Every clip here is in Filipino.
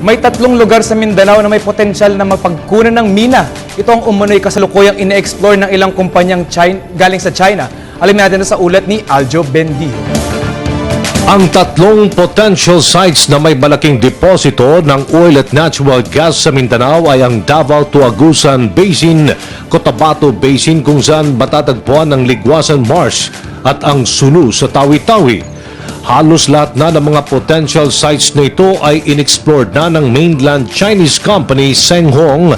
May tatlong lugar sa Mindanao na may potensyal na mapagkunan ng mina. Ito ang umunoy kasalukuyang ine-explore ng ilang kumpanyang China, galing sa China. Alamin natin na sa ulat ni Aljo Bendijo. Ang tatlong potential sites na may malaking deposito ng oil at natural gas sa Mindanao ay ang Davao to Agusan Basin, Cotabato Basin kung saan matatagpuan ang Ligwasan Marsh at ang Sulu sa Tawi-Tawi. Halos lahat na ng mga potential sites na ito ay inexplored na ng mainland Chinese company Senghong.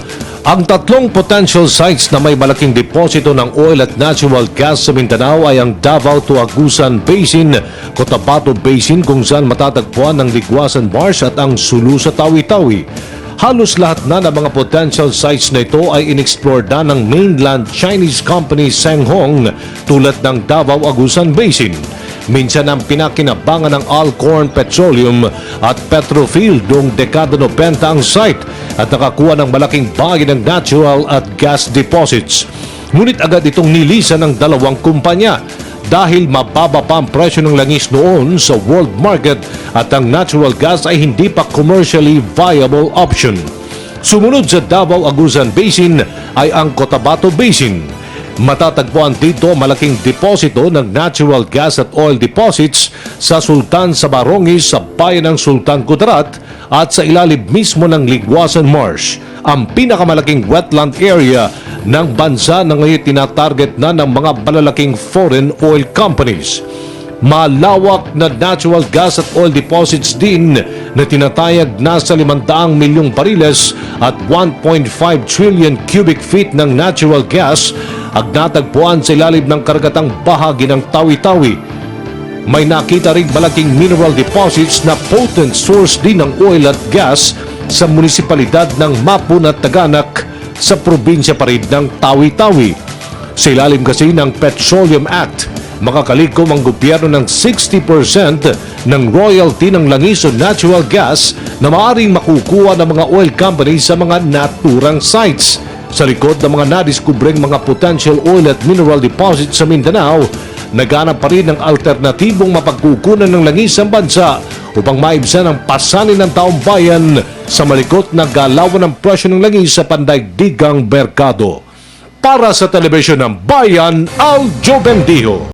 Ang tatlong potential sites na may malaking deposito ng oil at natural gas sa Mindanao ay ang Davao to Agusan Basin, Cotabato Basin kung saan matatagpuan ang Ligwasan Marsh at ang Sulu sa Tawi-Tawi. Halos lahat na ng mga potential sites na ito ay inexplored na ng mainland Chinese company Senghong tulad ng Davao Agusan Basin. Minsan ang pinakinabangan ng Alcorn Petroleum at Petrofield noong dekada 90 ang site at nakakuha ng malaking bagay ng natural at gas deposits. Ngunit agad itong nilisan ng dalawang kumpanya dahil mababa pa ang presyo ng langis noon sa world market at ang natural gas ay hindi pa commercially viable option. Sumunod sa Davao Agusan Basin ay ang Cotabato Basin. Matatagpuan dito malaking deposito ng natural gas at oil deposits sa Sultan sa Barongis sa bayan ng Sultan Kudarat at sa ilalim mismo ng Ligwasan Marsh, ang pinakamalaking wetland area ng bansa na ngayon tinatarget na ng mga malalaking foreign oil companies. Malawak na natural gas at oil deposits din na tinatayag na sa 500 milyong bariles at 1.5 trillion cubic feet ng natural gas natagpuan sa ilalim ng karagatang bahagi ng Tawi-Tawi. May nakita rin malaking mineral deposits na potent source din ng oil at gas sa munisipalidad ng Mapun at Taganak sa probinsya pa rin ng Tawi-Tawi. Sa ilalim kasi ng Petroleum Act, makakalikom ang gobyerno ng 60% ng royalty ng langis o natural gas na maaaring makukuha ng mga oil companies sa mga naturang sites. Sa likod ng mga nadiskubreng mga potential oil at mineral deposits sa Mindanao, naghanap pa rin ng alternatibong mapagkukunan ng langis ang bansa upang maibsan ang pasanin ng taong bayan sa malikot na galawan ng presyo ng langis sa pandaigdigang merkado. Para sa telebisyon ng Bayan, Al Bendijo.